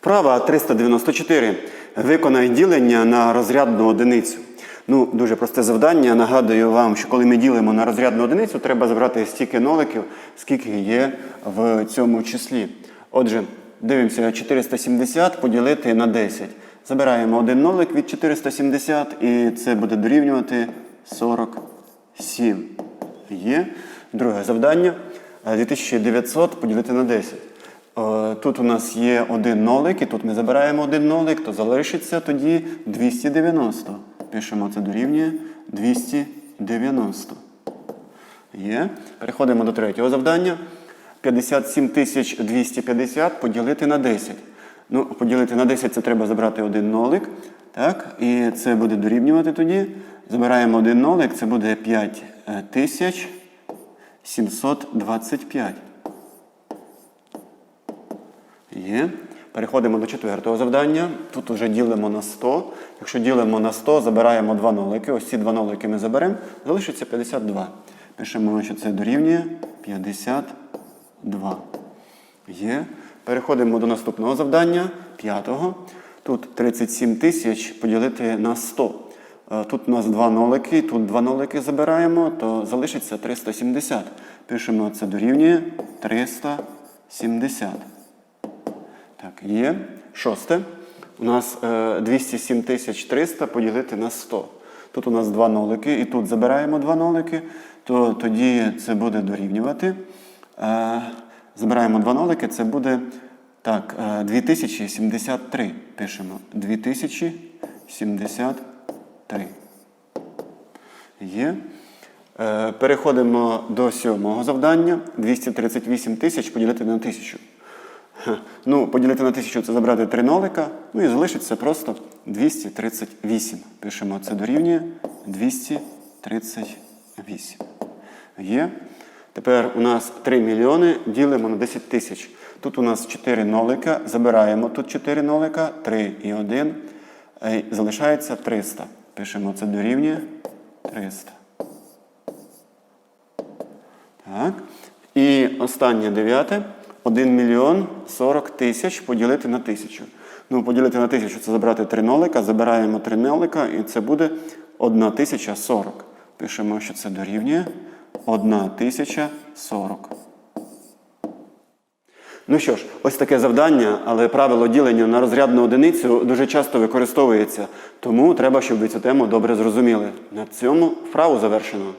Вправа 394. Виконай ділення на розрядну одиницю. Ну, дуже просте завдання. Нагадую вам, що коли ми ділимо на розрядну одиницю, треба забрати стільки ноликів, скільки є в цьому числі. Отже, дивимося 470 поділити на 10. Забираємо один нолик від 470 і це буде дорівнювати 47. Є. Друге завдання. Е, 2900 поділити на 10. Е, Тут у нас є один нолик, і тут ми забираємо один нолик, то залишиться тоді 290. Пишемо це дорівнює 290. Є. Переходимо до третього завдання. 57 250 поділити на 10. Ну, поділити на 10 це треба забрати один нолик. Так? І це буде дорівнювати тоді. Забираємо один нолик, це буде 5725. Є. Переходимо до четвертого завдання. Тут вже ділимо на 100. Якщо ділимо на 100, забираємо два нолики. Ось ці два нолики ми заберемо. Залишиться 52. Пишемо, що це дорівнює 52. Є. Переходимо до наступного завдання, п'ятого. Тут 37 тисяч поділити на 100. Е, Тут у нас два нолики, тут два нолики забираємо, то залишиться 370. Пишемо, це дорівнює 370. Так, є. Шосте. У нас е, 207 300 поділити на 100. Тут у нас два нолики, і тут забираємо два нолики, то тоді це буде дорівнювати. Е, забираємо два нолики, це буде так, е, 2073. Пишемо 2073. Є. Е, Переходимо до сьомого завдання. 238 тисяч поділити на тисячу. Ну, поділити на тисячу це забрати три нолика. Ну і залишиться просто 238. Пишемо це дорівнює 238. Є. Тепер у нас 3 мільйони ділимо на 10 тисяч. Тут у нас 4 нолика. Забираємо тут 4 нолика, 3 і 1. Е, Залишається 300. Пишемо це дорівнює 300. Так. І останнє дев'яте. 1 мільйон 40 тисяч поділити на тисячу. Ну, поділити на тисячу це забрати 3 нолика, забираємо 3 нолика, і це буде 1 тисяча 40. Пишемо, що це дорівнює 1 тисяча 40. Ну що ж, ось таке завдання, але правило ділення на розрядну одиницю дуже часто використовується. Тому треба, щоб ви цю тему добре зрозуміли. На цьому вправу завершено.